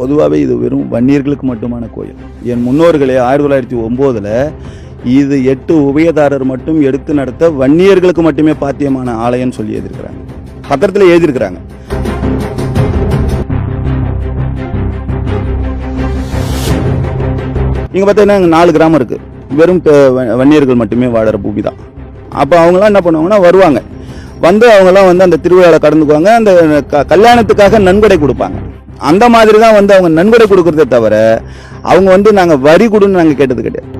பொதுவாகவே இது வெறும் வன்னியர்களுக்கு மட்டுமான கோயில். என் முன்னோர்களே ஆயிரத்தி தொள்ளாயிரத்தி ஒம்போதில் இது எட்டு உபயதாரர் மட்டும் எடுத்து நடத்த வன்னியர்களுக்கு மட்டுமே பாத்தியமான ஆலயம்னு சொல்லி எழுதியிருக்கிறாங்க. பத்திரத்தில் எழுதியிருக்கிறாங்க. இங்கே பார்த்தீங்கன்னா நாலு கிராமம் இருக்குது வெறும் வ- வன்னியர்கள் மட்டுமே வாழற பூமி தான். அப்போ அவங்களாம் என்ன பண்ணுவாங்கன்னா வருவாங்க. வந்து அவங்கெல்லாம் வந்து அந்த திருவிழாவில் கடந்துக்குவாங்க. அந்த க- கல்யாணத்துக்காக நன்கொடை கொடுப்பாங்க. அந்த மாதிரி தான் வந்து அவங்க நன்கொடை கொடுக்கறதே தவிர அவங்க வந்து நாங்கள் வரி கொடுன்னு நாங்கள் கேட்டது கிடையாது.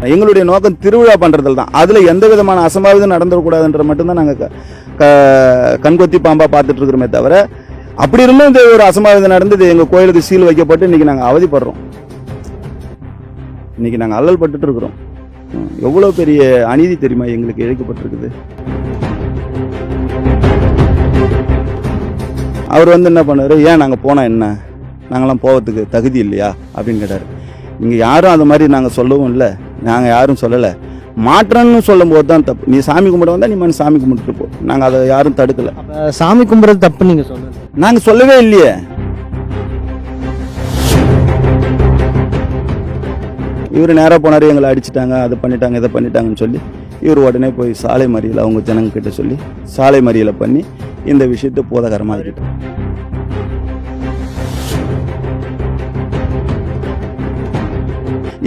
எங்களுடைய நோக்கம் திருவிழா பண்ணுறதுல தான். அதில் எந்த விதமான அசம்பாவிதம் நடந்துடக்கூடாதுன்ற மட்டும்தான் நாங்கள் க- கண்கொத்தி பாம்பாக பார்த்துட்ருக்குறோமே தவிர அப்படி இருந்தும் இந்த ஒரு அசம்பாவிதம் நடந்தது. எங்கள் கோயிலுக்கு சீல் வைக்கப்பட்டு இன்றைக்கி நாங்கள் அவதிப்படுறோம். இன்னைக்கு நாங்கள் அல்லல் பட்டுட்டு இருக்கிறோம். ம், எவ்வளவு பெரிய அநீதி தெரியுமா எங்களுக்கு இழைக்கப்பட்டிருக்குது? அவர் வந்து என்ன பண்ணாரு ஏன் நாங்க போனா என்ன? நாங்களாம் போவதுக்கு தகுதி இல்லையா? அப்படின்னு கேட்டாரு. இங்க யாரும் அந்த மாதிரி நாங்க சொல்லவும் இல்லை. நாங்க யாரும் சொல்லல. மாற்றம்னு சொல்லும் போது தான் தப்பு. நீ சாமி கும்பிட வந்தா நீ மணி சாமி கும்பிட்டுட்டு போ. நாங்க அதை யாரும் தடுக்கல. சாமி கும்பிட்றது தப்பு நீங்க சொல்றது நாங்க சொல்லவே இல்லையே. இவர் நேரா போனாரு எங்களை அடிச்சிட்டாங்க அதை பண்ணிட்டாங்க இதை பண்ணிட்டாங்கன்னு சொல்லி இவர் உடனே போய் சாலை மறியல் அவங்க ஜனங்க கிட்ட சொல்லி சாலை மறியலை பண்ணி இந்த விஷயத்தை போதகரமாக்கிட்டோம்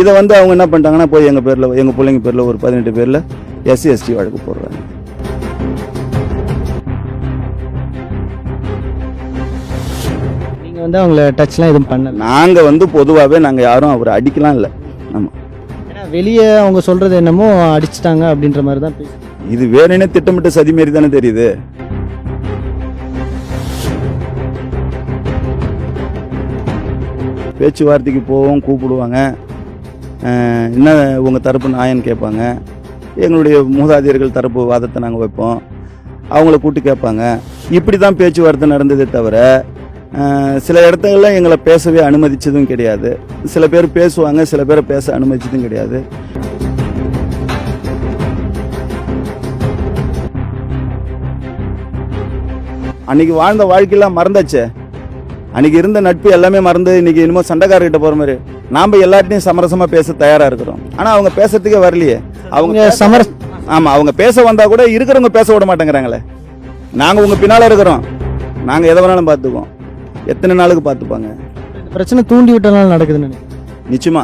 இதை வந்து அவங்க என்ன பண்ணிட்டாங்கன்னா போய் எங்கள் பேரில் எங்கள் பிள்ளைங்க பேரில் ஒரு பதினெட்டு பேரில் எஸ்சி எஸ்டி வழக்கு போடுறாங்க. நீங்க வந்து அவங்கள டச்லாம் எதுவும் பண்ணல? நாங்கள் வந்து பொதுவாகவே நாங்கள் யாரும் அவரை அடிக்கலாம் இல்லை. ஆமாம் வெளியே அவங்க சொல்றது என்னமோ அடிச்சிட்டாங்க அப்படின்ற மாதிரி தான் இது வேணும்னே திட்டமிட்ட சதி மாரி தானே தெரியுது? பேச்சுவார்த்தைக்கு போவோம் கூப்பிடுவாங்க. என்ன உங்கள் தரப்பு நாயன்னு கேட்பாங்க. எங்களுடைய மூதாதையர்கள் தரப்பு வாதத்தை நாங்கள் வைப்போம். அவங்கள கூட்டி கேட்பாங்க. இப்படி தான் பேச்சுவார்த்தை நடந்ததே தவிர சில இடத்துங்கள்ல எங்களை பேசவே அனுமதிச்சதும் கிடையாது. சில பேர் பேசுவாங்க சில பேரை பேச அனுமதிச்சதும் கிடையாது. அன்னைக்கு வாழ்ந்த வாழ்க்கையெல்லாம் மறந்தாச்சே? அன்னைக்கு இருந்த நட்பு எல்லாமே மறந்து இன்னைக்கு இனிமே சண்டைக்காரர்கிட்ட போற மாதிரி. நாம எல்லார்ட்டையும் சமரசமா பேச தயாரா இருக்கிறோம். ஆனா அவங்க பேசுறதுக்கே வரலையே. அவங்க சமர ஆமா அவங்க பேச வந்தா கூட இருக்கிறவங்க பேச விட மாட்டேங்கிறாங்களே. நாங்க உங்க பின்னால இருக்கிறோம். நாங்க எதை வேணாலும் பார்த்துக்குவோம். எத்தனை நாளுக்கு பார்த்துப்பாங்க? இந்த பிரச்சனை தூண்டி விட்டனால நடக்குதுன்னு நினைக்கிறேன். நிச்சயமா.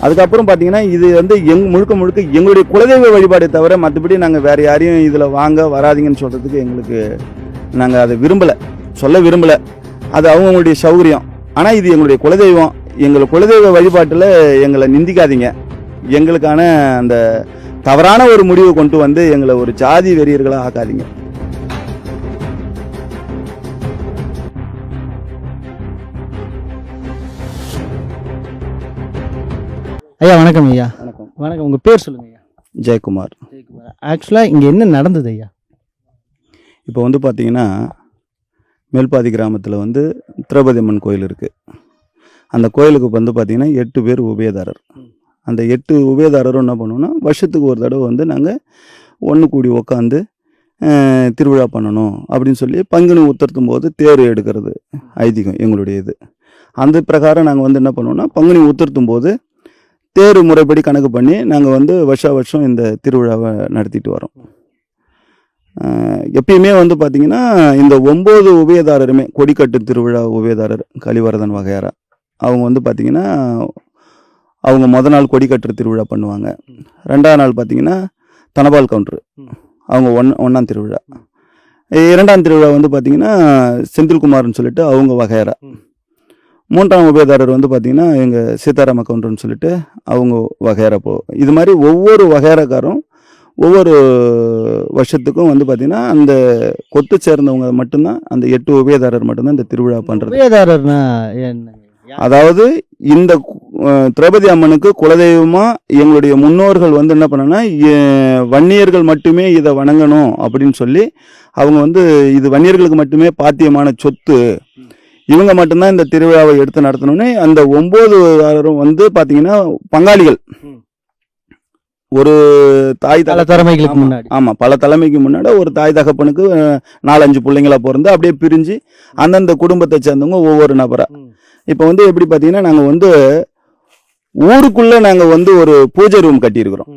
அதுக்கப்புறம் பார்த்தீங்கன்னா இது வந்து எங் முழுக்க முழுக்க எங்களுடைய குலதெய்வ வழிபாடை தவிர மற்றபடி நாங்கள் வேற யாரையும் இதில் வாங்க வராதீங்கன்னு சொல்றதுக்கு எங்களுக்கு நாங்கள் அதை விரும்பலை. சொல்ல விரும்பலை. அது அவங்களுடைய சௌகரியம். ஆனால் இது எங்களுடைய குலதெய்வம். எங்கள் குலதெய்வ வழிபாட்டில் எங்களை நிந்திக்காதீங்க. எங்களுக்கான அந்த தவறான ஒரு முடிவை கொண்டு வந்து எங்களை ஒரு ஜாதி வெறியர்களாக ஆக்காதீங்க. ஐயா வணக்கம் ஐயா. வணக்கம். வணக்கம். உங்க பேர் சொல்லுங்க ஐயா. ஜெயக்குமார். ஆக்சுவலா இங்க என்ன நடந்தது ஐயா? இப்போ வந்து பார்த்தீங்கன்னா மேல்பாதி கிராமத்தில் வந்து திரௌபதி அம்மன் கோயில் இருக்குது அந்த கோயிலுக்கு வந்து பார்த்தீங்கன்னா எட்டு பேர் உபயதாரர். அந்த எட்டு உபயதாரரும் என்ன பண்ணுவோம்னா வருஷத்துக்கு ஒரு தடவை வந்து நாங்கள் ஒன்று கூடி உக்காந்து திருவிழா பண்ணணும் அப்படின்னு சொல்லி பங்குனி உத்தரத்தும் போது தேர் எடுக்கிறது ஐதீகம் எங்களுடைய இது அந்த பிரகாரம் நாங்கள் வந்து என்ன பண்ணுவோம்னா பங்குனி உத்தரத்தும் போது தேர் முறைப்படி கணக்கு பண்ணி நாங்கள் வந்து வருஷா வருஷம் இந்த திருவிழாவை நடத்திட்டு வரோம். எப்பயுமே வந்து பார்த்திங்கன்னா இந்த ஒம்பது உபயதாரருமே கொடிக்கட்டு திருவிழா உபயதாரர் கலிவரதன் வகையாரா அவங்க வந்து பார்த்திங்கன்னா அவங்க முத நாள் கொடிக்கட்டுற திருவிழா பண்ணுவாங்க. ரெண்டாவது நாள் பார்த்தீங்கன்னா தனபால் கவுண்டர் அவங்க ஒன் ஒன்றாம் திருவிழா. இரண்டாம் திருவிழா வந்து பார்த்தீங்கன்னா செந்தில்குமார்னு சொல்லிட்டு அவங்க வகையறா. மூன்றாம் உபயதாரர் வந்து பார்த்தீங்கன்னா எங்கள் சீதாராம கவுண்டர்னு சொல்லிட்டு அவங்க வகையறா போ இது மாதிரி ஒவ்வொரு வகையறக்காரும் ஒவ்வொரு வருஷத்துக்கும் வந்து பார்த்தீங்கன்னா அந்த கொத்து சேர்ந்தவங்க மட்டும்தான் அந்த எட்டு உபயதாரர் மட்டும்தான் இந்த திருவிழா பண்ணுறது உபயதாரர்னா என்ன? அதாவது இந்த திரௌபதி அம்மனுக்கு குலதெய்வமா எங்களுடைய முன்னோர்கள் வந்து என்ன பண்ணனா வன்னியர்கள் மட்டுமே இதை வணங்கணும் அப்படின்னு சொல்லி அவங்க வந்து இது வன்னியர்களுக்கு மட்டுமே பாத்தியமான சொத்து இவங்க மட்டும்தான் இந்த திருவிழாவை எடுத்து நடத்தணும்னு அந்த ஒன்பது வந்து பாத்தீங்கன்னா பங்காளிகள். ஒரு தாய் பல திறமைகளுக்கு ஆமா, முன்னாடி ஆமா பல தலைமைக்கு முன்னாடி ஒரு தாய் தகப்பனுக்கு நாலஞ்சு பிள்ளைங்களா பிறந்து அப்படியே பிரிஞ்சு அந்தந்த குடும்பத்தை சேர்ந்தவங்க ஒவ்வொரு நபரா ம். இப்போ வந்து எப்படி பாத்தீங்கன்னா நாங்க வந்து ஊருக்குள்ள நாங்க வந்து ஒரு பூஜை ரூம் கட்டியிருக்கிறோம்.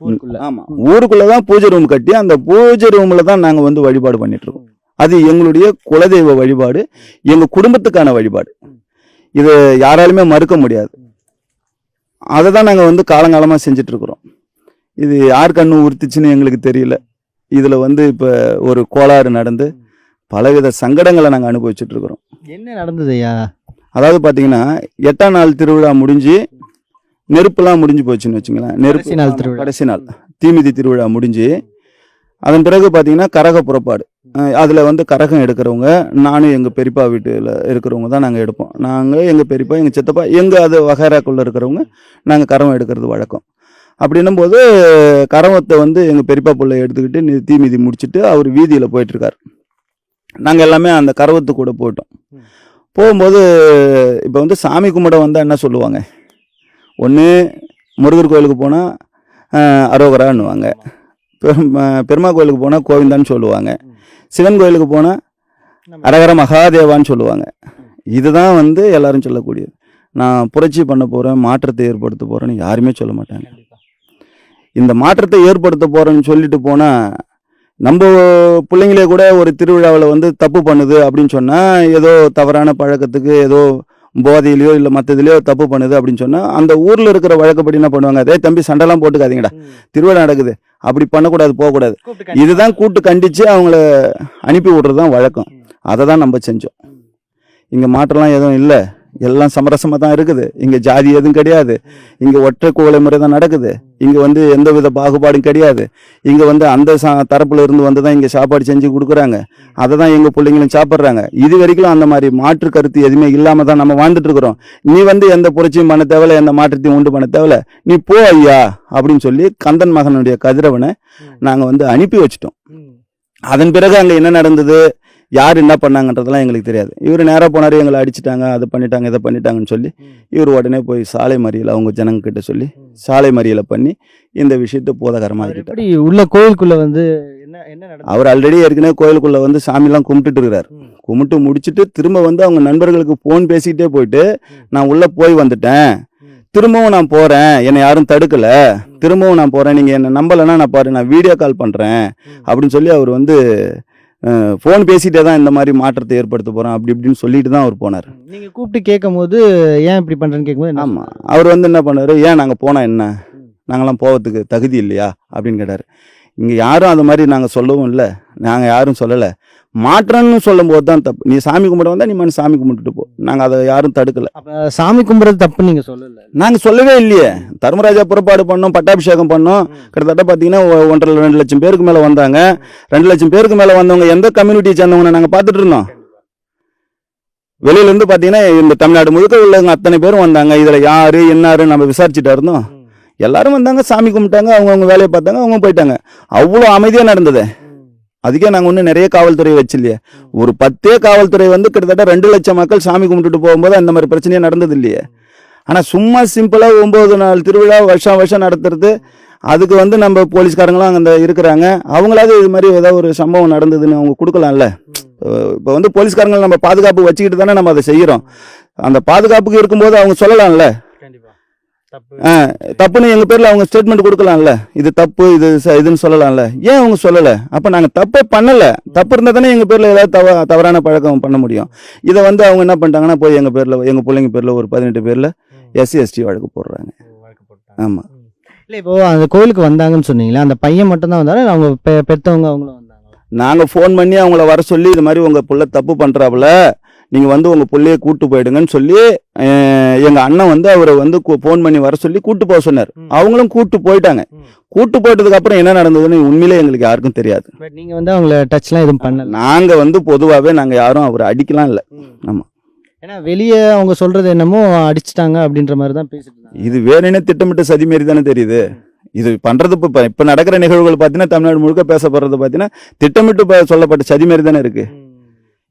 ஊருக்குள்ள. ஆமா. ஊருக்குள்ள தான் பூஜை ரூம் கட்டி அந்த பூஜை ரூம்ல தான் நாங்க வந்து வழிபாடு பண்ணிட்டு இருக்கோம் அது எங்களுடைய குலதெய்வ வழிபாடு எங்க குடும்பத்துக்கான வழிபாடு. இது யாராலுமே மறுக்க முடியாது. அதை தான் நாங்கள் வந்து காலங்காலமா செஞ்சுட்டு இருக்கிறோம் இது யார் கண்ணு உறுத்துச்சுன்னு எங்களுக்கு தெரியல. இதுல வந்து இப்ப ஒரு கோளாறு நடந்து பலவித சங்கடங்களை நாங்க அனுபவிச்சுட்டு இருக்கிறோம் என்ன நடந்தது ஐயா? அதாவது பாத்தீங்கன்னா எட்டாம் நாள் திருவிழா முடிஞ்சு நெருப்புலாம் முடிஞ்சு போச்சுன்னு வச்சுங்களேன். நெருப்பு கடைசி நாள் திருவிழா. கடைசி நாள். தீமிதி திருவிழா முடிஞ்சு அதன் பிறகு பாத்தீங்கன்னா கரக புறப்பாடு. அதுல வந்து கரகம் எடுக்கிறவங்க நானும் எங்க பெரியப்பா வீட்டுல இருக்கிறவங்க தான் நாங்க எடுப்போம். நாங்க எங்க பெரியப்பா எங்க சித்தப்பா எங்க அது வகைராக்குள்ள இருக்கிறவங்க நாங்க கரகம் எடுக்கிறது வழக்கம். அப்படின்னும் போது கரவத்தை வந்து எங்க பெரியப்பா பிள்ளை எடுத்துக்கிட்டு தீமிதி முடிச்சிட்டு அவர் வீதியில போயிட்டு இருக்காரு. நாங்க எல்லாமே அந்த கரவத்து கூட போயிட்டோம். போகும்போது இப்போ வந்து சாமி கும்பிட வந்தால் என்ன சொல்லுவாங்க? ஒன்று முருகர் கோயிலுக்கு போனால் அரோகரான்னுவாங்க. பெரும் பெருமா கோயிலுக்கு போனால் கோவிந்தான்னு சொல்லுவாங்க. சிவன் கோயிலுக்கு போனால் அரகர மகாதேவான்னு சொல்லுவாங்க. இதுதான் வந்து எல்லாரும் சொல்லக்கூடியது. நான் புரட்சி பண்ண போகிறேன் மாற்றத்தை ஏற்படுத்த போகிறேன்னு யாருமே சொல்ல மாட்டாங்க. இந்த மாற்றத்தை ஏற்படுத்த போகிறேன்னு சொல்லிட்டு போனால் நம்ம பிள்ளைங்களே கூட ஒரு திருவிழாவில் வந்து தப்பு பண்ணுது அப்படின்னு சொன்னால் ஏதோ தவறான பழக்கத்துக்கு ஏதோ போதையிலையோ இல்லை மற்றதுலையோ தப்பு பண்ணுது அப்படின்னு சொன்னால் அந்த ஊரில் இருக்கிற வழக்கப்படி என்ன பண்ணுவாங்க? அதே தம்பி சண்டைலாம் போட்டுக்காதீங்கடா. திருவிழா நடக்குது. அப்படி பண்ணக்கூடாது போகக்கூடாது. இதுதான் கூட்டு கண்டிச்சு அவங்கள அனுப்பி விடுறது தான் வழக்கம். அதை தான் நம்ம செஞ்சோம். இங்கே மாற்றம்லாம் எதுவும் இல்லை. எல்லாம் சமரசமாக தான் இருக்குது. இங்கே ஜாதி எதுவும் கிடையாது. இங்கே ஒற்றை குவளை முறை தான் நடக்குது. இங்கே வந்து எந்த வித பாகுபாடும் கிடையாது. இங்கே வந்து அந்த சா தரப்புல இருந்து வந்து தான் இங்கே சாப்பாடு செஞ்சு கொடுக்குறாங்க. அதை தான் எங்கள் பிள்ளைங்களும் சாப்பிட்றாங்க. இது வரைக்கும் அந்த மாதிரி மாற்று கருத்து எதுவுமே இல்லாமல் தான் நம்ம வாழ்ந்துட்டு இருக்கிறோம். நீ வந்து எந்த புரட்சியும் பண்ண தேவையில்ல எந்த மாற்றத்தையும் உண்டு பண்ண தேவையில்ல. நீ போ ஐயா அப்படின்னு சொல்லி கந்தன் மகனுடைய கதிரவனை நாங்கள் வந்து அனுப்பி வச்சிட்டோம். அதன் பிறகு அங்கே என்ன நடந்தது? யார் என்ன பண்ணாங்கன்றதெல்லாம் எங்களுக்கு தெரியாது. இவர் நேராக போனார் எங்களை அடிச்சிட்டாங்க அதை பண்ணிட்டாங்க இதை பண்ணிட்டாங்கன்னு சொல்லி இவர் உடனே போய் சாலை மறியல் அவங்க ஜனங்க கிட்ட சொல்லி சாலை மறியலை பண்ணி இந்த விஷயத்தை எப்படி உள்ள கோயிலுக்குள்ள வந்து என்ன என்ன நடந்தது அவர் ஆல்ரெடி ஏற்கனவே கோயிலுக்குள்ள வந்து சாமிலாம் கும்பிட்டுட்டு இருக்கிறார். கும்பிட்டு முடிச்சுட்டு திரும்ப வந்து அவங்க நண்பர்களுக்கு ஃபோன் பேசிக்கிட்டே போயிட்டு நான் உள்ள போய் வந்துட்டேன். திரும்பவும் நான் போறேன். என்னை யாரும் தடுக்கல. திரும்பவும் நான் போறேன். நீங்க என்ன நம்பலைன்னா நான் பாரு நான் வீடியோ கால் பண்றேன். ம். அப்படின்னு சொல்லி அவர் வந்து ஃபோன் பேசிட்டே தான் இந்த மாதிரி மாற்றத்தை ஏற்படுத்த போறேன் அப்படி இப்படின்னு சொல்லிட்டு தான் அவர் போனார் ம். நீங்க கூப்பிட்டு கேட்கும் போது ஏன் இப்படி பண்றேன்னு கேட்கும்போது என்ன ஆமா அவர் வந்து என்ன பண்ணாரு ஏன் நாங்க போனா என்ன ம். நாங்கெல்லாம் போகிறதுக்கு தகுதி இல்லையா அப்படின்னு கேட்டார் இங்கே யாரும் அந்த மாதிரி நாங்கள் சொல்லவும் இல்லை. நாங்கள் யாரும் சொல்லலை. மாற்றம்னு சொல்லும்போது தான் தப்பு. நீ சாமி கும்பிட வந்தால் நீ மனு சாமி கும்பிட்டுட்டு போ. நாங்கள் அதை யாரும் தடுக்கலை. அப்ப சாமி கும்பிடுறது தப்பு நீங்க சொல்லல. நாங்கள் சொல்லவே இல்லையே. தர்மராஜா புறப்பாடு பண்ணோம் பட்டாபிஷேகம் பண்ணோம். கிட்டத்தட்ட பார்த்தீங்கன்னா ஒன்றரை ரெண்டு லட்சம் பேருக்கு மேலே வந்தாங்க. ரெண்டு லட்சம் பேருக்கு மேலே வந்தவங்க எந்த கம்யூனிட்டியை சேர்ந்தவங்க நாங்கள் பார்த்துட்டு இருந்தோம். வெளியில இருந்து பார்த்தீங்கன்னா இந்த தமிழ்நாடு முழுக்க உள்ளவங்க அத்தனை பேரும் வந்தாங்க. இதில் யாரு என்னாரு நம்ம விசாரிச்சுட்டா இருந்தோம். எல்லாரும் வந்தாங்க சாமி கும்பிட்டாங்க அவங்கவுங்க வேலையை பார்த்தாங்க அவங்க போயிட்டாங்க. அவ்வளோ அமைதியாக நடந்தது. அதுக்கே நாங்கள் ஒன்றும் நிறைய காவல்துறை வச்சில்லையே. ஒரு பத்தே காவல்துறை வந்து கிட்டத்தட்ட ரெண்டு லட்சம் மக்கள் சாமி கும்பிட்டுட்டு போகும்போது அந்த மாதிரி பிரச்சனையே நடந்தது இல்லையே. ஆனால் சும்மா சிம்பிளாக ஒம்பது நாள் திருவிழா வருஷம் வருஷம் நடத்துறது அதுக்கு வந்து நம்ம போலீஸ்காரங்களாம் அங்கே இருக்கிறாங்க. அவங்களாவது இது மாதிரி ஏதாவது ஒரு சம்பவம் நடந்ததுன்னு அவங்க கொடுக்கலாம்ல? இப்போ வந்து போலீஸ்காரங்களை நம்ம பாதுகாப்பு வச்சுக்கிட்டு தானே நம்ம அதை செய்கிறோம் அந்த பாதுகாப்புக்கு இருக்கும்போது அவங்க சொல்லலாம்ல? தப்புன்னு எங்க பேர்ல அவங்க ஸ்டேட்மெண்ட் கொடுக்கலாம்ல. இது தப்பு இது ச- இதுன்னு சொல்லலாம்ல. ஏன் அவங்க சொல்லல? அப்ப நாங்க தப்பே பண்ணல. தப்பு இருந்தா தானே எங்க பேர்ல ஏதாவது தவ தவறான பழக்கம் பண்ண முடியும். இதை வந்து அவங்க என்ன பண்ணிட்டாங்கன்னா போய் எங்க பேர்ல எங்க பிள்ளைங்க பேர்ல ஒரு பதினெட்டு பேர்ல எஸ்சி எஸ்டி வழக்கு போடுறாங்க. வழக்கு போட்டாங்க. ஆமா. இல்ல இப்போ அந்த கோயிலுக்கு வந்தாங்கன்னு சொன்னீங்களா அந்த பையன் மட்டும் தான் வந்தாரு? இல்ல அவங்க பெ- பெத்தவங்க அவங்களும் வந்தாங்களா? நாங்க ஃபோன் பண்ணி அவங்கள வர சொல்லி இது மாதிரி உங்க புள்ள தப்பு பண்றாப்புல நீங்க வந்து உங்க புள்ளைய கூட்டு போயிடுங்கன்னு சொல்லி அஹ், எங்க அண்ணன் வந்து அவரை வந்து ஃபோன் பண்ணி வர சொல்லி கூட்டு போக சொன்னார். அவங்களும் கூட்டு போயிட்டாங்க. கூட்டு போயிட்டதுக்கு அப்புறம் என்ன நடந்ததுன்னு உண்மையிலே எங்களுக்கு யாருக்கும் தெரியாது. பட் நீங்க வந்து அவங்கள டச்லாம் எதுவும் பண்ணல. நாங்க வந்து பொதுவாவே நாங்க யாரும் அவரை அடிக்கலாம் இல்ல. ஆமா. ஏன்னா வெளியே அவங்க சொல்றது என்னமோ அடிச்சிட்டாங்க அப்படின்ற மாதிரி தான் பேசிட்டு இது வேற என்ன திட்டமிட்ட சதி மாரி தானே தெரியுது. இது பண்றது இப்ப இப்ப- நடக்கிற நிகழ்வுகள் பாத்தீங்கன்னா தமிழ்நாடு முழுக்க பேசப்படுறது பாத்தீங்கன்னா திட்டமிட்டு சொல்லப்பட்ட சதி மாரி தானே இருக்கு.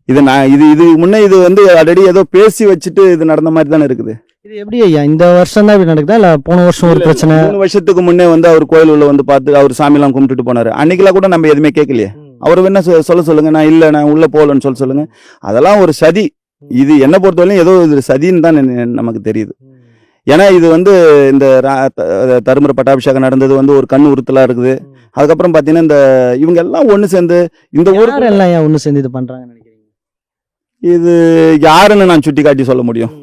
இது நான் இது இது முன்னே இது வந்து ஆல்ரெடி ஏதோ பேசி வச்சுட்டு இது நடந்த மாதிரி தானே இருக்குது? இது எப்படி ஐயா? இந்த வருஷம் தான் இப்படி நடக்குதா? இல்ல போன வருஷம் ஒரு பிரச்சனை? மூணு வருஷத்துக்கு முன்னே வந்து அவர் கோயில் உள்ள வந்து பார்த்து அவர் சாமிலாம் கும்பிட்டுட்டு போனாரு. அன்னைக்கெல்லாம் கூட நம்ம எதுவுமே கேட்கலையே. அவர் சொ- சொல்ல சொல்லுங்க. நான் இல்ல நான் உள்ள போகலன்னு சொல்ல சொல்லுங்க. அதெல்லாம் ஒரு சதி. இது என்ன பொறுத்தவரையிலும் ஏதோ இது சதின்னு தான் நமக்கு தெரியுது. ஏன்னா இது வந்து இந்த ரா- த- தருமபுரி பட்டாபிஷேகம் நடந்தது வந்து ஒரு கண் உறுத்தலா இருக்குது. அதுக்கப்புறம் பாத்தீங்கன்னா இந்த இவங்க எல்லாம் ஒண்ணு சேர்ந்து இந்த யார் எல்லாம் ஒண்ணு சேர்ந்து இது நினைக்கிறீங்க? இது யாருன்னு நான் சுட்டி காட்டி சொல்ல முடியும்.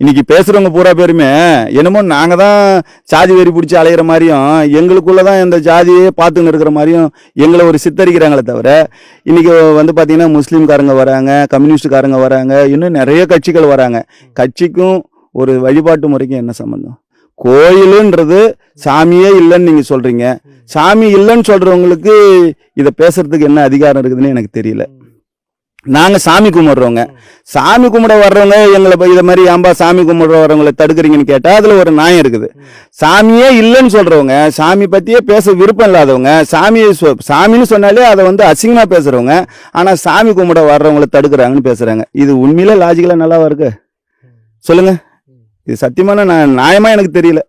இன்னைக்கு பேசுறவங்க பூரா பேருமே என்னமோ நாங்கள் தான் சாதி வெறி பிடிச்சி அலையிற மாதிரியும் எங்களுக்குள்ள தான் இந்த ஜாதியே பார்த்துன்னு இருக்கிற மாதிரியும் எங்களை ஒரு சித்தரிக்கிறாங்களே தவிர இன்னைக்கு வந்து பார்த்திங்கன்னா முஸ்லீம்காரங்க வராங்க கம்யூனிஸ்டுக்காரங்க வராங்க இன்னும் நிறைய கட்சிகள் வராங்க. கட்சிக்கும் ஒரு வழிபாட்டு முறைக்கும் என்ன சம்மந்தம் கோயிலுன்றது சாமியே இல்லைன்னு நீங்கள் சொல்கிறீங்க சாமி இல்லைன்னு சொல்கிறவங்களுக்கு இதை பேசுறதுக்கு என்ன அதிகாரம் இருக்குதுன்னு எனக்கு தெரியல. நாங்கள் சாமி கும்பிட்றவங்க சாமி கும்பிட வர்றவங்க எங்களை இதை மாதிரி ஏன்பா சாமி கும்பிட வர்றவங்களை தடுக்கிறீங்கன்னு கேட்டால் அதில் ஒரு நியாயம் இருக்குது. சாமியே இல்லைன்னு சொல்கிறவங்க சாமி பற்றியே பேச விருப்பம் இல்லாதவங்க சாமியை சொ- சாமின்னு சொன்னாலே அதை வந்து அசிங்கமாக பேசுகிறவங்க ஆனால் சாமி கும்பிட வர்றவங்களை தடுக்கிறாங்கன்னு பேசுகிறாங்க இது உண்மையில லாஜிக்கலாக நல்லாவா இருக்கு? சொல்லுங்கள் இது சத்தியமான நான் நியாயமாக எனக்கு தெரியல.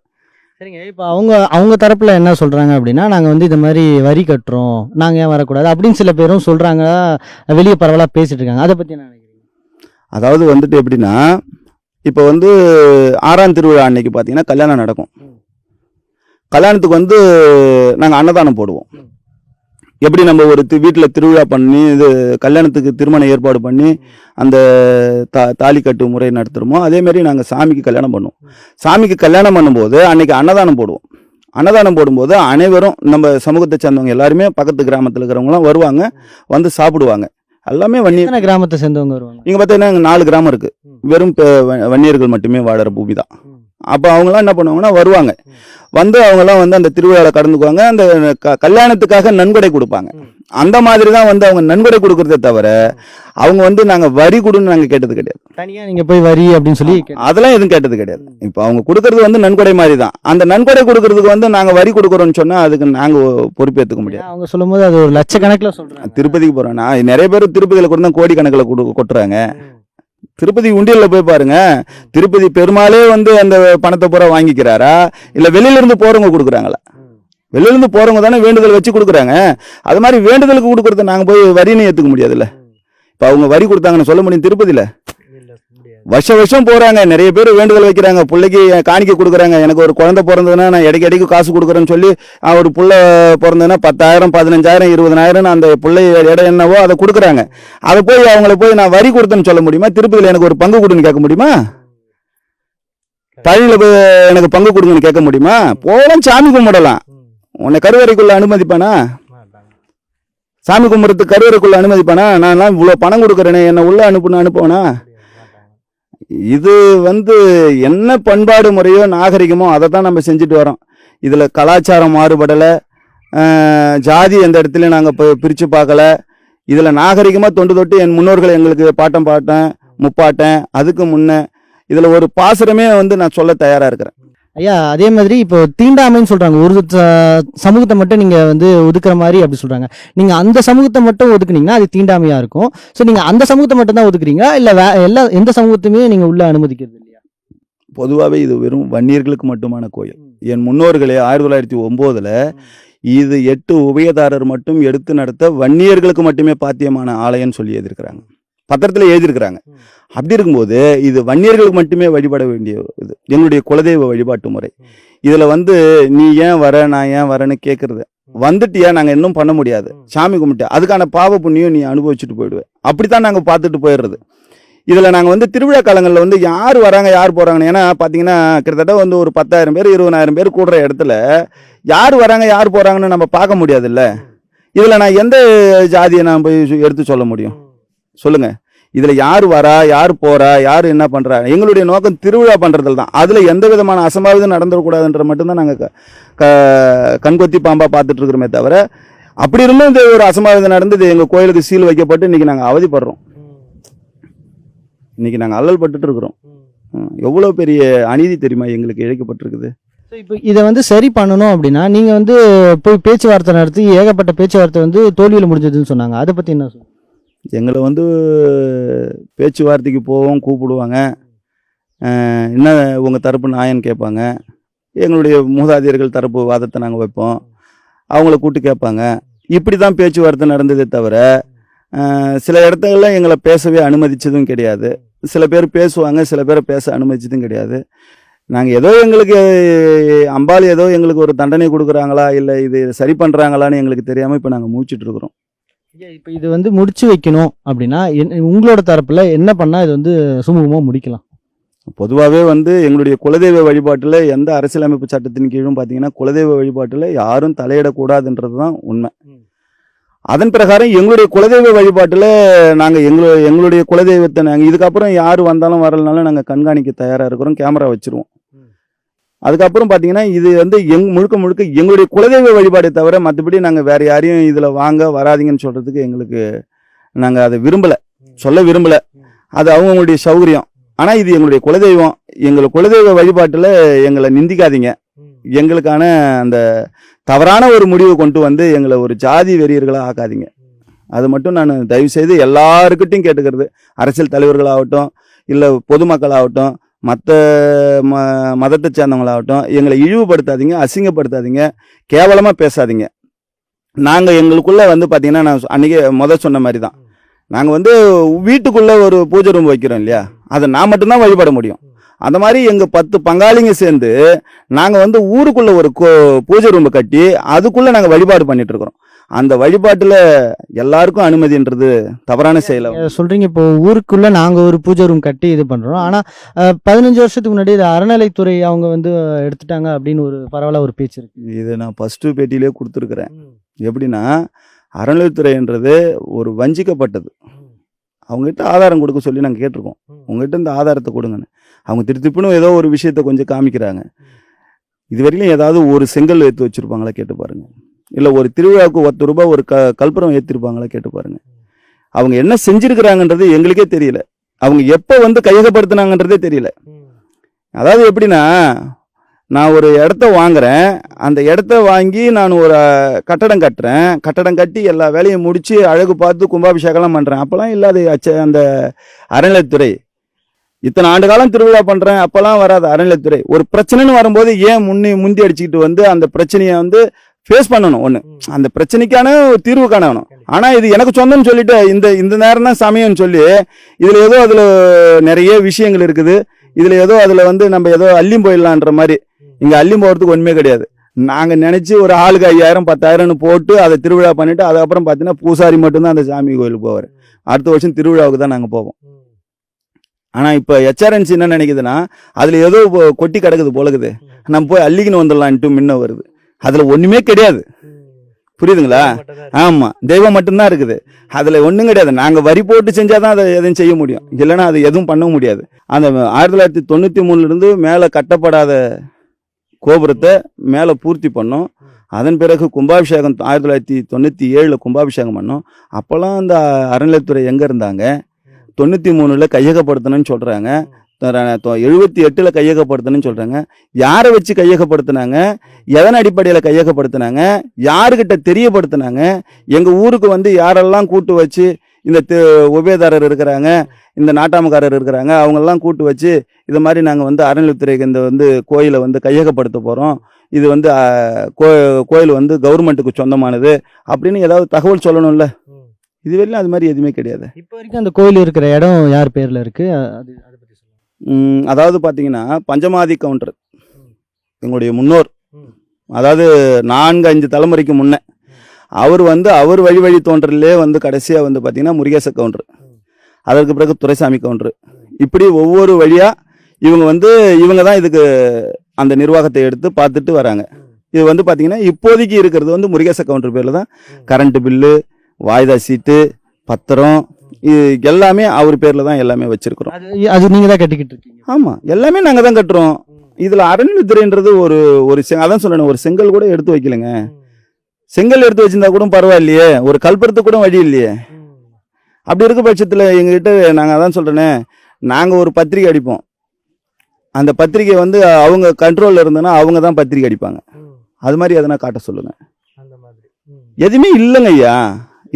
சரிங்க. இப்போ அவங்க அவங்க தரப்புல என்ன சொல்றாங்க அப்படின்னா நாங்க வந்து இந்த மாதிரி வரி கட்டுறோம். நாங்க ஏன் வரக்கூடாது? அப்படின்னு சில பேரும் சொல்றாங்க. வெளியே பரவலா பேசிட்டு இருக்காங்க. அதை பத்தி என்ன நினைக்கிறீங்க? அதாவது வந்துட்டு எப்படின்னா இப்போ வந்து ஆறாம் திருவிழா அன்னைக்கு பார்த்தீங்கன்னா கல்யாணம் நடக்கும். கல்யாணத்துக்கு வந்து நாங்கள் அன்னதானம் போடுவோம். எப்படி நம்ம ஒரு வீட்டில் திருவிழா பண்ணி இது கல்யாணத்துக்கு திருமண ஏற்பாடு பண்ணி அந்த தா தாலி கட்டு முறை நடத்துகிறோமோ அதே மாதிரி நாங்கள் சாமிக்கு கல்யாணம் பண்ணுவோம். சாமிக்கு கல்யாணம் பண்ணும்போது அன்னைக்கு அன்னதானம் போடுவோம். அன்னதானம் போடும்போது அனைவரும் நம்ம சமூகத்தை சேர்ந்தவங்க எல்லாருமே பக்கத்து கிராமத்தில் இருக்கிறவங்களாம் வருவாங்க வந்து சாப்பிடுவாங்க. எல்லாமே வன்னியர் எத்தனை கிராமத்தை சேர்ந்தவங்க வருவாங்க? இங்க பார்த்தீங்கன்னா நாலு கிராமம் இருக்கு. ம். வெறும் வன்னியர்கள் மட்டுமே வாழற பூமி தான். அப்போ அவங்களாம் என்ன பண்ணுவாங்கன்னா வருவாங்க. வந்து அவங்கெல்லாம் வந்து அந்த திருவிழாவில் கலந்துக்குவாங்க. அந்த க- கல்யாணத்துக்காக நன்கொடை கொடுப்பாங்க. அந்த மாதிரி தான் வந்து அவங்க நன்கொடை கொடுக்கறதே தவிர அவங்க வந்து நாங்க வரி கொடுன்னு நாங்க கேட்டது கிடையாது. தனியா நீங்க போய் வரி அப்படின்னு சொல்லி அதெல்லாம் எதுவும் கேட்டது கிடையாது. இப்போ அவங்க கொடுக்கறது வந்து நன்கொடை மாதிரி தான் அந்த நன்கொடை கொடுக்கறதுக்கு வந்து நாங்க வரி கொடுக்குறோம்னு சொன்னா அதுக்கு நாங்க பொறுப்பேற்றுக்க முடியாது. அவங்க சொல்லும்போது அது ஒரு லட்சக்கணக்குல சொல்றாங்க. திருப்பதிக்கு போறோம். நான் நிறைய பேர் திருப்பதியில கூட தான் கோடிக்கணக்கில் கொடு கொட்டுறாங்க. திருப்பதி உண்டியல்ல போய் பாருங்க. திருப்பதி பெருமாளே வந்து அந்த பணத்தை பூரா வாங்கிக்கிறாரா? இல்லை வெளியிலேருந்து இருந்து போறவங்க கொடுக்குறாங்களா? வெளியிலேருந்து இருந்து போறவங்க தானே வேண்டுதல் வச்சு கொடுக்குறாங்க. அது மாதிரி வேண்டுதலுக்கு கொடுக்குறத நாங்கள் போய் வரின்னு ஏத்துக்க முடியாதுல்ல. இப்போ அவங்க வரி கொடுத்தாங்கன்னு சொல்ல முடியும் திருப்பதியில? வருஷ வருஷம் போறாங்க. நிறைய பேர் வேண்டுதல் வைக்கிறாங்க. பிள்ளைக்கு காணிக்க கொடுக்குறாங்க. எனக்கு ஒரு குழந்தை பிறந்ததுன்னா நான் இடைக்கு இடைக்கு காசு கொடுக்குறேன்னு சொல்லி ஒரு புள்ள பிறந்ததுன்னா பத்தாயிரம் பதினஞ்சாயிரம் இருபதனாயிரம் அந்த பிள்ளை இடம் என்னவோ அதை கொடுக்குறாங்க. அதை போய் அவங்கள போய் நான் வரி கொடுத்தேன்னு சொல்ல முடியுமா? திருப்பதியில் எனக்கு ஒரு பங்கு கொடுன்னு கேட்க முடியுமா? பழனியில் போய் எனக்கு பங்கு கொடுங்கன்னு கேட்க முடியுமா? போகலாம் சாமி கும்பிடலாம். உன்னை கருவறைக்குள்ள அனுமதிப்பானா? சாமி கும்பிட்றதுக்கு கருவறைக்குள்ள அனுமதிப்பானா? நான்லாம் இவ்வளோ பணம் கொடுக்குறேனே. என்னை உள்ள அனுப்புன்னு அனுப்புவேனா? இது வந்து என்ன பண்பாடு முறையோ நாகரிகமோ அதை தான் நம்ம செஞ்சுட்டு வரோம். இதில் கலாச்சாரம் மாறுபடலை. ஜாதி எந்த இடத்துலையும் நாங்கள் இப்போ பிரித்து பார்க்கல. இதில் நாகரிகமாக தொண்டு தொட்டு என் முன்னோர்கள் எங்களுக்கு பாட்டம் பாட்டேன் முப்பாட்டேன் அதுக்கு முன்னே. இதில் ஒரு பாசுரமே வந்து நான் சொல்ல தயாராக இருக்கிறேன். ஐயா அதே மாதிரி இப்போ தீண்டாமைன்னு சொல்றாங்க. ஒரு சமூகத்தை மட்டும் நீங்க வந்து ஒதுக்குற மாதிரி அப்படி சொல்றாங்க. நீங்க அந்த சமூகத்தை மட்டும் ஒதுக்குனீங்கன்னா அது தீண்டாமையா இருக்கும். ஸோ நீங்க அந்த சமூகத்தை மட்டும் தான் ஒதுக்குறீங்களா? இல்ல வே எல்லா எந்த சமூகத்தையுமே நீங்க உள்ள அனுமதிக்கிறது இல்லையா? பொதுவாகவே இது வெறும் வன்னியர்களுக்கு மட்டுமான கோயில். என் முன்னோர்களே ஆயிரத்தி தொள்ளாயிரத்தி ஒம்போதில் இது எட்டு உபயதாரர் மட்டும் எடுத்து நடத்த வன்னியர்களுக்கு மட்டுமே பாத்தியமான ஆலயம்னு சொல்லி எழுதியிருக்கிறாங்க பத்திரத்தில் எழுதியிருக்கிறாங்க. அப்படி இருக்கும்போது இது வன்னியர்களுக்கு மட்டுமே வழிபட வேண்டிய இது. எங்களுடைய குலதெய்வ வழிபாட்டு முறை. இதில் வந்து நீ ஏன் வர நான் ஏன் வரேன்னு கேட்குறது வந்துட்டியா நாங்கள் இன்னும் பண்ண முடியாது. சாமி கும்பிட்டு அதுக்கான பாவ புண்ணியம் நீ அனுபவிச்சுட்டு போயிடுவேன் அப்படித்தான் நாங்கள் பார்த்துட்டு போயிடுறது. இதில் நாங்கள் வந்து திருவிழா காலங்களில் வந்து யார் வராங்க யார் போகிறாங்கன்னு ஏன்னா பார்த்தீங்கன்னா கிட்டத்தட்ட வந்து ஒரு பத்தாயிரம் பேர் இருபதாயிரம் பேர் கூடுற இடத்துல யார் வராங்க யார் போகிறாங்கன்னு நம்ம பார்க்க முடியாதுல்ல. இதில் நான் எந்த ஜாதியை நான் போய் எடுத்து சொல்ல முடியும்? சொல்லுங்க. இதில் யார் வரா யார் போகிறா யார் என்ன பண்ணுறா எங்களுடைய நோக்கம் திருவிழா பண்ணுறதுல தான். அதில் எந்த விதமான அசம்பாவிதம் நடந்துடக்கூடாதுன்ற மட்டும்தான் நாங்கள் க கண்கொத்தி பாம்பாக பார்த்துட்ருக்குறோமே தவிர அப்படி இருந்தும் இந்த ஒரு அசம்பாவிதம் நடந்தது. எங்கள் கோயிலுக்கு சீல் வைக்கப்பட்டு இன்றைக்கி நாங்கள் அவதிப்படுறோம். இன்னைக்கு நாங்கள் அல்லல் பட்டுட்ருக்குறோம் எவ்வளோ பெரிய அநீதி தெரியுமா எங்களுக்கு இழைக்கப்பட்டிருக்குது? இப்போ இதை வந்து சரி பண்ணணும் அப்படின்னா நீங்கள் வந்து போய் பேச்சுவார்த்தை நடத்தி ஏகப்பட்ட பேச்சுவார்த்தை வந்து தோல்வியில் முடிஞ்சதுன்னு சொன்னாங்க. அதை பற்றி என்ன சொல்லுங்கள் எங்களை வந்து பேச்சுவார்த்தைக்கு போவோம் கூப்பிடுவாங்க. என்ன உங்கள் தரப்பு நாயன்னு கேட்பாங்க. எங்களுடைய மூதாதையர்கள் தரப்பு வாதத்தை நாங்கள் வைப்போம். அவங்கள கூப்பிட்டு கேட்பாங்க. இப்படி தான் பேச்சுவார்த்தை நடந்ததே தவிர சில இடத்துல எங்களை பேசவே அனுமதித்ததும் கிடையாது. சில பேர் பேசுவாங்க சில பேரை பேச அனுமதிச்சதும் கிடையாது. நாங்கள் ஏதோ எங்களுக்கு அம்பாள் ஏதோ எங்களுக்கு ஒரு தண்டனை கொடுக்குறாங்களா இல்லை இது சரி பண்ணுறாங்களான்னு எங்களுக்கு தெரியாமல் இப்போ நாங்கள் மூச்சிட்ருக்குறோம் இப்ப இது வந்து முடிச்சு வைக்கணும் அப்படின்னா என்ன- உங்களோட தரப்புல என்ன பண்ணா இது வந்து சுமூகமா முடிக்கலாம் பொதுவாகவே வந்து எங்களுடைய குலதெய்வ வழிபாட்டில் எந்த அரசியலமைப்பு சட்டத்தின் கீழும் பார்த்தீங்கன்னா குலதெய்வ வழிபாட்டில் யாரும் தலையிடக்கூடாதுன்றது தான் உண்மை. அதன் பிரகாரம் எங்களுடைய குலதெய்வ வழிபாட்டில் நாங்கள் எங்களு எங்களுடைய குலதெய்வத்தை நாங்கள் இதுக்கப்புறம் யார் வந்தாலும் வரலனாலும் நாங்கள் கண்காணிக்க தயாராக இருக்கிறோம் கேமரா வச்சிருவோம். அதுக்கப்புறம் பார்த்தீங்கன்னா இது வந்து எங் முழுக்க முழுக்க எங்களுடைய குலதெய்வ வழிபாடை தவிர மற்றபடி நாங்கள் வேற யாரையும் இதில் வாங்க வராதீங்கன்னு சொல்கிறதுக்கு எங்களுக்கு நாங்கள் அதை விரும்பலை. சொல்ல விரும்பலை. அது அவங்கவுங்களுடைய சௌகரியம். ஆனால் இது எங்களுடைய குலதெய்வம். எங்கள் குலதெய்வ வழிபாட்டில் எங்களை நிந்திக்காதீங்க. எங்களுக்கான அந்த தவறான ஒரு முடிவை கொண்டு வந்து எங்களை ஒரு ஜாதி வெறியர்களாக ஆக்காதீங்க. அது மட்டும் நான் தயவு செய்து எல்லாருக்கிட்டையும் கேட்டுக்கிறது. அரசியல் தலைவர்களாகட்டும் இல்லை பொதுமக்களாகட்டும் மற்ற ம மதத்தை சேர்ந்தவங்களாகட்டும் எங்களை இழிவுபடுத்தாதீங்க அசிங்கப்படுத்தாதீங்க கேவலமாக பேசாதீங்க. நாங்கள் எங்களுக்குள்ளே வந்து பார்த்தீங்கன்னா நான் அன்றைக்கி முத சொன்ன மாதிரி தான் நாங்கள் வந்து வீட்டுக்குள்ளே ஒரு பூஜை ரூம் வைக்கிறோம் இல்லையா? அதை நான் மட்டும்தான் வழிபட முடியும். அந்த மாதிரி எங்கள் பத்து பங்காளிங்க சேர்ந்து நாங்கள் வந்து ஊருக்குள்ளே ஒரு கோ- பூஜை ரூம் கட்டி அதுக்குள்ளே நாங்கள் வழிபாடு பண்ணிகிட்ருக்குறோம் அந்த வழிபாட்டில் எல்லாருக்கும் அனுமதின்றது தவறான செயலை. நீங்க சொல்றீங்க இப்போ ஊருக்குள்ள நாங்க ஒரு பூஜை ரூம் கட்டி இது பண்றோம். ஆனா அஹ், பதினஞ்சு வருஷத்துக்கு முன்னாடி இது அறநிலைத்துறை அவங்க வந்து எடுத்துட்டாங்க அப்படின்னு ஒரு பரவலா ஒரு பேச்சு இருக்கு. இது நான் ஃபஸ்ட்டு பேட்டியிலே கொடுத்துருக்குறேன். எப்படின்னா அறநிலைத்துறைன்றது ஒரு வஞ்சிக்கப்பட்டது. அவங்ககிட்ட ஆதாரம் கொடுக்க சொல்லி நாங்கள் கேட்டிருக்கோம். உங்ககிட்ட இந்த ஆதாரத்தை கொடுங்கன்னு. அவங்க திருத்திப்புன்னு ஏதோ ஒரு விஷயத்த கொஞ்சம் காமிக்கிறாங்க. இதுவரையிலும் ஏதாவது ஒரு செங்கல் ஏற்றி வச்சிருப்பாங்களா கேட்டு பாருங்க. இல்லை ஒரு திருவிழாவுக்கு ஒருத்தர் ரூபாய் ஒரு க கல்புரம் ஏற்றிருப்பாங்களா கேட்டு பாருங்க. அவங்க என்ன செஞ்சிருக்கிறாங்கன்றது எங்களுக்கே தெரியல. அவங்க எப்போ வந்து கையகப்படுத்தினாங்கன்றதே தெரியல. அதாவது எப்படின்னா நான் ஒரு இடத்த வாங்குறேன். அந்த இடத்த வாங்கி நான் ஒரு கட்டடம் கட்டுறேன். கட்டடம் கட்டி எல்லா வேலையும் முடித்து அழகு பார்த்து கும்பாபிஷேகம்லாம் பண்ணுறேன் அப்போல்லாம் இல்லாத அச்ச- அந்த அறநிலையத்துறை. இத்தனை ஆண்டு காலம் திருவிழா பண்ணுறேன் அப்போல்லாம் வராது அறநிலையத்துறை. ஒரு பிரச்சனைன்னு வரும்போது ஏன் முன்னே முந்தி அடிச்சுக்கிட்டு வந்து அந்த பிரச்சனையை வந்து ஃபேஸ் பண்ணணும் ஒன்று அந்த பிரச்சனைக்கான ஒரு தீர்வு காணணும். ஆனால் இது எனக்கு சொந்தம்னு சொல்லிட்டு இந்த இந்த நேரம் தான் சமயம்னு சொல்லி இதில் ஏதோ அதில் நிறைய விஷயங்கள் இருக்குது. இதில் ஏதோ அதில் வந்து நம்ம ஏதோ அள்ளியும் போயிடலான்ற மாதிரி. இங்கே அள்ளியும் போகிறதுக்கு ஒன்றுமே கிடையாது. நாங்கள் நினச்சி ஒரு ஆளுக்கு ஐயாயிரம் பத்தாயிரம்னு போட்டு அதை திருவிழா பண்ணிட்டு அதுக்கப்புறம் பார்த்தீங்கன்னா பூசாரி மட்டும்தான் அந்த சாமி கோயிலுக்கு போவார். அடுத்த வருஷம் திருவிழாவுக்கு தான் நாங்கள் போவோம். ஆனால் இப்போ ஹெச்ஆர்என்சி என்ன நினைக்குதுன்னா அதில் ஏதோ கொட்டி கிடக்குது போலக்குது. நம்ம போய் அள்ளிக்கின்னு வந்துடலான்ட்டு முன்ன வருது. அதில் ஒன்றுமே கிடையாது. புரியுதுங்களா? ஆமாம் தெய்வம் மட்டும்தான் இருக்குது. அதில் ஒன்றும் கிடையாது. நாங்கள் வரி போட்டு செஞ்சால் தான் அதை எதுவும் செய்ய முடியும். இல்லைன்னா அது எதுவும் பண்ண முடியாது. அந்த ஆயிரத்தி தொள்ளாயிரத்தி தொண்ணூற்றி மூணுலேருந்து மேலே கட்டப்படாத கோபுரத்தை மேலே பூர்த்தி பண்ணோம். அதன் பிறகு கும்பாபிஷேகம் ஆயிரத்தி தொள்ளாயிரத்தி தொண்ணூற்றி ஏழில் கும்பாபிஷேகம் பண்ணோம். அப்போல்லாம் அந்த அறநிலைத்துறை எங்கே இருந்தாங்க? தொண்ணூற்றி மூணில் கையகப்படுத்தணும்னு சொல்கிறாங்க எழுபத்தி எட்டில் கையகப்படுத்தணும்னு சொல்கிறாங்க யாரை வச்சு கையகப்படுத்தினாங்க? எதன் அடிப்படையில் கையகப்படுத்தினாங்க? யாருக்கிட்ட தெரியப்படுத்தினாங்க? எங்கள் ஊருக்கு வந்து யாரெல்லாம் கூட்டு வச்சு இந்த உபயதாரர் இருக்கிறாங்க இந்த நாட்டாமக்காரர் இருக்கிறாங்க அவங்கெல்லாம் கூட்டு வச்சு இது மாதிரி நாங்கள் வந்து அறநிலைத்துறைக்கு இந்த வந்து கோயிலை வந்து கையகப்படுத்த போகிறோம் இது வந்து கோ கோயில் வந்து கவர்மெண்ட்டுக்கு சொந்தமானது அப்படின்னு ஏதாவது தகவல் சொல்லணும்ல? இதுவரையிலும் அது மாதிரி எதுவுமே கிடையாது. இப்போ வரைக்கும் அந்த கோயில் இருக்கிற இடம் யார் பேர்ல இருக்கு? அது அதை பத்தி சொல்லுங்க ம், அதாவது பார்த்தீங்கன்னா பஞ்சமாதி கவுண்டர் எங்களுடைய முன்னோர். அதாவது நான்கு அஞ்சு தலைமுறைக்கு முன்ன. அவர் வந்து அவர் வழி வழி தோன்றலே வந்து கடைசியாக வந்து பார்த்தீங்கன்னா முருகேச கவுண்டர் அதற்கு பிறகு துரைசாமி கவுண்டர் இப்படி ஒவ்வொரு வழியாக இவங்க வந்து இவங்க தான் இதுக்கு அந்த நிர்வாகத்தை எடுத்து பார்த்துட்டு வராங்க. இது வந்து பார்த்தீங்கன்னா இப்போதைக்கு இருக்கிறது வந்து முருகேச கவுண்டர் பேரில் தான். கரண்ட் பில்லு வாய்தா சீட்டு பத்திரம் இது எல்லாமே அவர் பேரில் தான் எல்லாமே வச்சிருக்கிறோம். அது அது நீங்க தான் கட்டிக்கிட்டு இருக்கீங்க. ஆமாம் எல்லாமே நாங்கள் தான் கட்டுறோம். இதில் அறநிலைத்துறைன்றது ஒரு ஒரு அதான் சொல்லணும் ஒரு செங்கல் கூட எடுத்து வைக்கலங்க. செங்கல் எடுத்து வச்சிருந்தா கூட பரவாயில்லையே ஒரு கல்புறத்துக்கு கூட வழி இல்லையே. அப்படி இருக்க பட்சத்தில் எங்ககிட்ட நாங்கள் அதான் சொல்கிறேனே நாங்கள் ஒரு பத்திரிக்கை அடிப்போம். அந்த பத்திரிக்கை வந்து அவங்க கண்ட்ரோலில் இருந்தோன்னா அவங்க தான் பத்திரிக்கை அடிப்பாங்க. அது மாதிரி எதனா காட்ட சொல்லுங்கள் எதுவுமே இல்லைங்க ஐயா.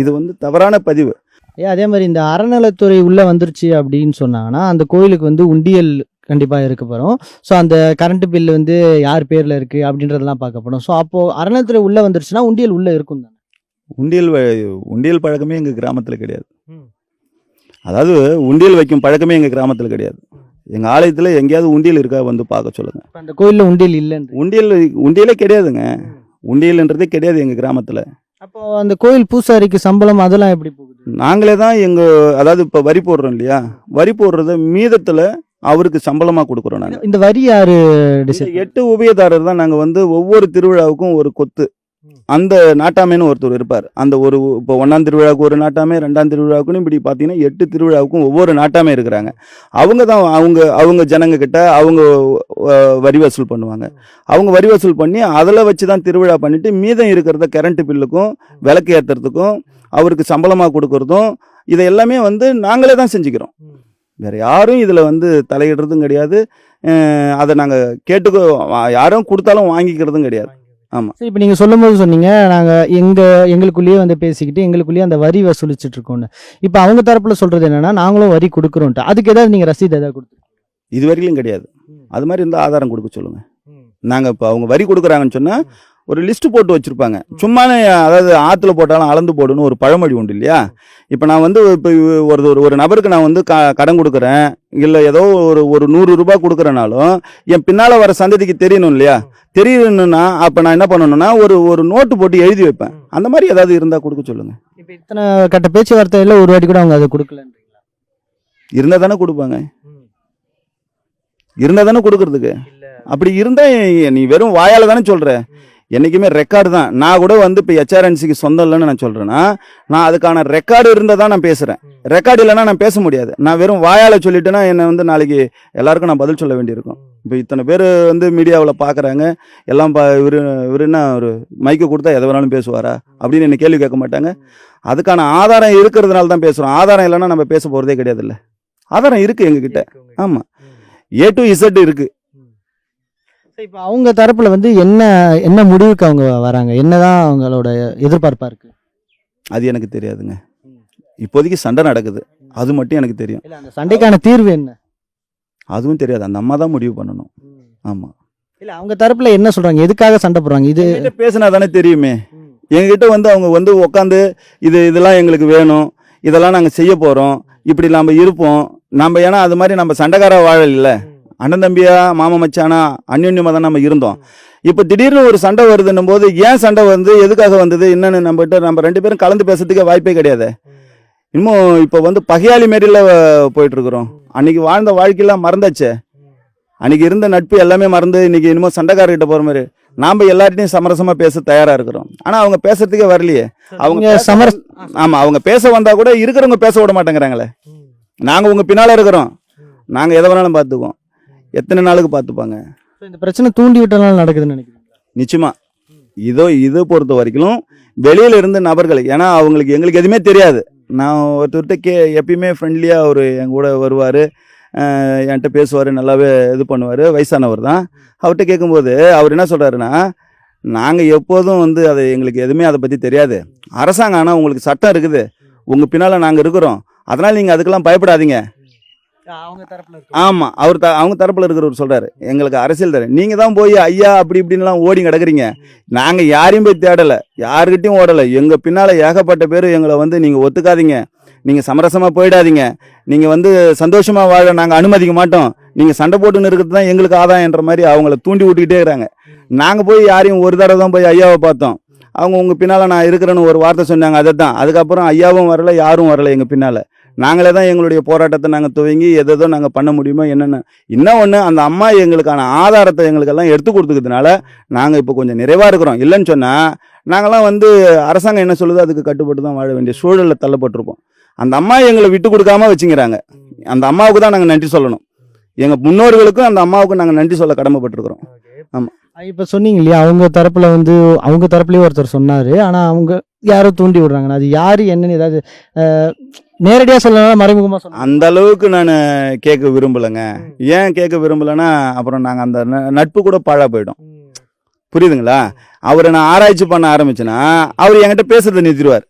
இது வந்து தவறான பதிவு. ஏன் அதே மாதிரி இந்த அறநிலைத்துறை உள்ள வந்துருச்சு அப்படின்னு சொன்னாங்கன்னா அந்த கோயிலுக்கு வந்து உண்டியல் கண்டிப்பாக இருக்க போகிறோம் ஸோ அந்த கரண்ட் பில் வந்து யார் பேரில் இருக்குது அப்படின்றதெல்லாம் பார்க்கப்படும் ஸோ அப்போது அறநிலைத்துறை உள்ளே வந்துருச்சுன்னா உண்டியல் உள்ளே இருக்கும் தானே? உண்டியல் வ- உண்டியல் பழக்கமே எங்கள் கிராமத்தில் கிடையாது. ம். அதாவது உண்டியல் வைக்கும் பழக்கமே எங்கள் கிராமத்தில் கிடையாது. எங்கள் ஆலயத்தில் எங்கேயாவது உண்டியல் இருக்கா வந்து பார்க்க சொல்லுங்கள் அந்த கோயிலில் உண்டியல் இல்லைன்ற உண்டியல் உண்டியலே கிடையாதுங்க. உண்டியல்ன்றதே கிடையாது எங்கள் கிராமத்தில். அப்போ அந்த கோயில் பூசாரிக்கு சம்பளம் அதெல்லாம் எப்படி போகுது? நாங்களே தான் எங்கள் அதாவது இப்போ வரி போடுறோம் இல்லையா? வரி போடுறத மீதத்தில் அவருக்கு சம்பளமாக கொடுக்குறோம் நாங்கள் இந்த வரி யாரு எட்டு உபயதாரர் தான் நாங்கள் வந்து ஒவ்வொரு திருவிழாவுக்கும் ஒரு கொத்து. அந்த நாட்டாமைன்னு ஒருத்தர் இருப்பார். அந்த ஒரு இப்போ ஒன்றாம் திருவிழாவுக்கு ஒரு நாட்டாமை ரெண்டாம் திருவிழாவுக்குன்னு இப்படி பார்த்தீங்கன்னா எட்டு திருவிழாவுக்கும் ஒவ்வொரு நாட்டாமை இருக்கிறாங்க. அவங்க தான் அவங்க அவங்க ஜனங்க கிட்ட அவங்க வரி வசூல் பண்ணுவாங்க. அவங்க வரி வசூல் பண்ணி அதில் வச்சு தான் திருவிழா பண்ணிட்டு மீதம் இருக்கிறத கரண்ட் பில்லுக்கும் விளக்கு ஏற்றுறதுக்கும் அவருக்கு சம்பளமாக கொடுக்கறதும் இதை எல்லாமே வந்து நாங்களே தான் செஞ்சுக்கிறோம். வேற யாரும் இதில் வந்து தலையிடுறதும் கிடையாது. அதை நாங்கள் கேட்டுக்கோ யாரும் கொடுத்தாலும் வாங்கிக்கிறதும் கிடையாது. சரி இப்போ நீங்கள் சொல்லும்போது சொன்னீங்க நாங்கள் எங்கள் எங்களுக்குள்ளேயே வந்து பேசிக்கிட்டு எங்களுக்குள்ளேயே அந்த வரி வசூலிச்சுட்டு இருக்கோம்னு. இப்போ அவங்க தரப்புல சொல்றது என்னன்னா நாங்களும் வரி கொடுக்குறோன்ட்டு அதுக்கு ஏதாவது நீங்கள் ரசீது ஏதாவது கொடுத்து இது வரையிலும் கிடையாது. அது மாதிரி இருந்தால் ஆதாரம் கொடுக்க சொல்லுங்கள் நாங்கள் இப்போ அவங்க வரி கொடுக்குறாங்கன்னு சொன்னால் ஒரு லிஸ்ட் போட்டு வச்சுருப்பாங்க. சும்மானே அதாவது ஆற்றுல போட்டாலும் அளந்து போடுன்னு ஒரு பழமொழி உண்டு இல்லையா? இப்போ நான் வந்து இப்போ ஒரு ஒரு ஒரு நபருக்கு நான் வந்து க கடன் கொடுக்குறேன். இல்லை ஏதோ ஒரு ஒரு நூறு ரூபாய் கொடுக்குறனாலும் என் பின்னால் வர சந்ததிக்கு தெரியணும் இல்லையா? தெரியணும்னா அப்போ நான் என்ன பண்ணணும்னா ஒரு ஒரு நோட்டு போட்டு எழுதி வைப்பேன். அந்த மாதிரி ஏதாவது இருந்தால் கொடுக்க சொல்லுங்கள் இப்போ இத்தனை கட்ட பேச்சுவார்த்தையில் ஒரு வாட்டி கூட அவங்க அதை கொடுக்கலன்றீங்களா? இருந்தால் தானே கொடுப்பாங்க. இருந்தால் தானே கொடுக்கறதுக்கு. அப்படி இருந்தா நீ வெறும் வாயால தானே சொல்ற. என்னைக்குமே ரெக்கார்டு தான். நான் கூட வந்து இப்போ ஹெச்ஆர்என்சிக்கு சொந்தம் இல்லைன்னு நான் சொல்றேன்னா நான் அதுக்கான ரெக்கார்டு இருந்தால் தான் நான் பேசுறேன். ரெக்கார்டு இல்லைன்னா நான் பேச முடியாது. நான் வெறும் வாயால சொல்லிட்டேன்னா என்னை வந்து நாளைக்கு எல்லாருக்கும் நான் பதில் சொல்ல வேண்டியிருக்கும். இப்போ இத்தனை பேர் வந்து மீடியாவில் பார்க்குறாங்க எல்லாம் பா இவரு இவரு என்ன ஒரு மைக்கு கொடுத்தா எதை வேணாலும் பேசுவாரா? அப்படின்னு என்ன கேள்வி கேட்க மாட்டாங்க. அதுக்கான ஆதாரம் இருக்கிறதுனால தான் பேசுகிறோம் ஆதாரம் இல்லைன்னா நம்ம பேச போகிறதே கிடையாதுல்ல. ஆதாரம் இருக்குது எங்ககிட்ட. ஆமாம் ஏ டு இசட் இருக்குது இப்போ அவங்க தரப்புல வந்து என்ன என்ன முடிவுக்கு அவங்க வராங்க? என்னதான் அவங்களோட எதிர்பார்ப்பா இருக்கு? அது எனக்கு தெரியாதுங்க. இப்போதைக்கு சண்டை நடக்குது. அது மட்டும் எனக்கு தெரியும். இல்ல அந்த சண்டைக்கான தீர்வு என்ன? அதுவும் தெரியாது. அந்த அம்மா தான் முடிவு பண்ணணும். ஆமா. இல்ல அவங்க தரப்புல என்ன சொல்றாங்க? எதுக்காக சண்டை போடுறாங்க? இது பேசினா தானே தெரியுமே. எங்ககிட்ட வந்து அவங்க வந்து உட்காந்து இது இதெல்லாம் எங்களுக்கு வேணும். இதெல்லாம் நாங்கள் செய்ய போகிறோம் இப்படி நம்ம இருப்போம். நம்ம ஏன்னா அது மாதிரி நம்ம சண்டைக்கார வாழல அண்ணன் தம்பியா மாமா மச்சானா அந்யோன்யமாக தான் நம்ம இருந்தோம். இப்போ திடீர்னு ஒரு சண்டை வருதுன்னும் போது ஏன் சண்டை வந்து எதுக்காக வந்தது என்னன்னு நம்மகிட்ட நம்ம ரெண்டு பேரும் கலந்து பேசுறதுக்கே வாய்ப்பே கிடையாது. இன்னும் இப்போ வந்து பகையாளி மாரில போயிட்டு இருக்கிறோம் அன்னைக்கு வாழ்ந்த வாழ்க்கையெல்லாம் மறந்தாச்சே. அன்னைக்கு இருந்த நட்பு எல்லாமே மறந்து இன்னைக்கு இன்னமும் சண்டைக்காரர்கிட்ட போற மாதிரி நாம எல்லார்ட்டையும் சமரசமா பேச தயாரா இருக்கிறோம். ஆனா அவங்க பேசுறதுக்கே வரலையே. அவங்க சமர ஆமா அவங்க பேச வந்தா கூட இருக்கிறவங்க பேச விட மாட்டேங்கிறாங்களே. நாங்க உங்க பின்னால இருக்கிறோம். நாங்க எதை வேணாலும் பார்த்துக்குவோம். எத்தனை நாளுக்கு பார்த்துப்பாங்க? இந்த பிரச்சனை தூண்டி விட்டனால நடக்குதுன்னு நினைக்கிறீங்க நிச்சயமா. இதோ இதை பொறுத்த வரைக்கும் வெளியில இருந்து நபர்கள் ஏன்னா அவங்களுக்கு எங்களுக்கு எதுவுமே தெரியாது. நான் ஒருத்தர்கிட்ட கே எப்பயுமே ஃப்ரெண்ட்லியாக அவர் என் கூட வருவார். என்கிட்ட பேசுவார் நல்லாவே இது பண்ணுவார். வயசானவர் தான். அவர்கிட்ட கேட்கும்போது அவர் என்ன சொல்கிறாருன்னா நாங்கள் எப்போதும் வந்து அதை எங்களுக்கு எதுவுமே அதை பற்றி தெரியாது. அரசாங்கம் ஆனால் உங்களுக்கு சட்டம் இருக்குது. உங்கள் பின்னால் நாங்கள் இருக்கிறோம். அதனால் நீங்கள் அதுக்கெல்லாம் பயப்படாதீங்க. ஆமாம் அவர் த அவங்க தரப்பில் இருக்கிறவர் சொல்கிறாரு எங்களுக்கு அரசியல் தர நீங்கள் தான் போய் ஐயா அப்படி இப்படின்லாம் ஓடி கிடக்குறீங்க நாங்கள் யாரையும் போய் தேடலை யாருக்கிட்டையும் ஓடலை. எங்கள் பின்னால் ஏகப்பட்ட பேர் எங்களை வந்து நீங்கள் ஒத்துக்காதீங்க. நீங்கள் சமரசமாக போயிடாதீங்க. நீங்கள் வந்து சந்தோஷமாக வாழ நாங்கள் அனுமதிக்க மாட்டோம். நீங்கள் சண்டை போட்டுன்னு இருக்கிறது தான் எங்களுக்கு ஆதாயன்ற மாதிரி அவங்கள தூண்டி விட்டுக்கிட்டே இருக்கிறாங்க. நாங்கள் போய் யாரையும் ஒரு தடவை தான் போய் ஐயாவை பார்த்தோம். அவங்க உங்கள் பின்னால் நான் இருக்கிறேன்னு ஒரு வார்த்தை சொன்னாங்க அதை தான் அதுக்கப்புறம் ஐயாவும் வரல யாரும் வரல எங்கள் பின்னால். நாங்களே தான் எங்களுடைய போராட்டத்தை நாங்கள் துவங்கி எதோ நாங்கள் பண்ண முடியுமோ என்னென்ன. இன்னும் ஒன்று அந்த அம்மா எங்களுக்கான ஆதாரத்தை எங்களுக்கெல்லாம் எடுத்து கொடுத்துக்கிறதுனால நாங்கள் இப்போ கொஞ்சம் நிறைவாக இருக்கிறோம். இல்லைன்னு சொன்னால் நாங்களாம் வந்து அரசாங்கம் என்ன சொல்லுதோ அதுக்கு கட்டுப்பட்டு தான் வாழ வேண்டிய சூழலில் தள்ளப்பட்டிருப்போம். அந்த அம்மா எங்களை விட்டு கொடுக்காம வச்சுங்கிறாங்க. அந்த அம்மாவுக்கு தான் நாங்கள் நன்றி சொல்லணும். எங்கள் முன்னோர்களுக்கும் அந்த அம்மாவுக்கும் நாங்கள் நன்றி சொல்ல கடமைப்பட்டிருக்கிறோம். இப்ப சொன்னீங்க இல்லையா அவங்க தரப்புல வந்து அவங்க தரப்புலயே ஒருத்தர் சொன்னாரு. ஆனா அவங்க யாரோ தூண்டி விடுறாங்க. அது யாரு என்னன்னு ஏதாவது அஹ், நேரடியா சொல்லலாம் மறைமுகமா சொல்லலாம் அந்த அளவுக்கு நான் கேட்க விரும்பலைங்க. ஏன் கேட்க விரும்பலைன்னா அப்புறம் நாங்கள் அந்த ந- நட்பு கூட பாழா போயிடும். புரியுதுங்களா? அவரை நான் ஆராய்ச்சி பண்ண ஆரம்பிச்சேன்னா அவர் என்கிட்ட பேசுறதை நிறுத்திடுவார்.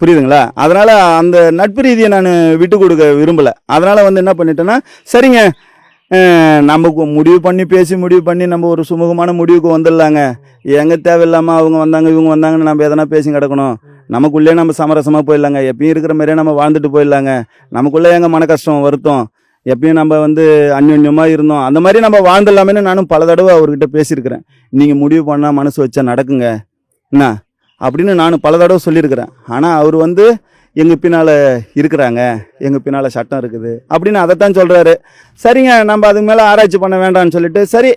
புரியுதுங்களா? அதனால அந்த நட்பு ரீதியை நான் விட்டு கொடுக்க விரும்பல. அதனால வந்து என்ன பண்ணிட்டேன்னா சரிங்க. நமக்கு முடிவு பண்ணி பேசி முடிவு பண்ணி நம்ம ஒரு சுமூகமான முடிவுக்கு வந்துடலாங்க. எங்க தேவையில்லாம அவங்க வந்தாங்க இவங்க வந்தாங்கன்னு நம்ம எதனா பேசி கிடக்கணும். நமக்குள்ளே நம்ம சமரசமாக போயிடலாங்க. எப்பயும் இருக்கிற மாதிரியே நம்ம வாழ்ந்துட்டு போயிடலாங்க. நமக்குள்ளே எங்கள் மன கஷ்டம் வருத்தம்? எப்பயும் நம்ம வந்து அந்யோன்யமாக இருந்தோம். அந்த மாதிரி நம்ம வாழ்ந்துடலாமேனு நானும் பல தடவை அவர்கிட்ட பேசியிருக்கிறேன். நீங்கள் முடிவு பண்ணால் மனசு வச்சா நடக்குங்க. என்ன? அப்படின்னு நானும் பல தடவை சொல்லியிருக்கிறேன். ஆனால் அவர் வந்து எங்கள் பின்னால் இருக்கிறாங்க. எங்கள் பின்னால் சட்டம் இருக்குது. அப்படின்னு அதைத்தான் சொல்கிறாரு சரிங்க நம்ம அதுக்கு மேலே ஆராய்ச்சி பண்ண வேண்டாம்னு சொல்லிட்டு சரி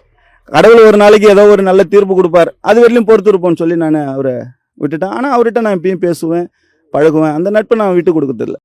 கடவுள் ஒரு நாளைக்கு ஏதோ ஒரு நல்ல தீர்ப்பு கொடுப்பார். அது வரையிலும் பொறுத்து இருப்போம்னு சொல்லி நான் அவரை விட்டுட்டேன். ஆனால் அவர்கிட்ட நான் எப்பயும் பேசுவேன் பழகுவேன். அந்த நட்பை நான் விட்டு கொடுக்கறதில்ல.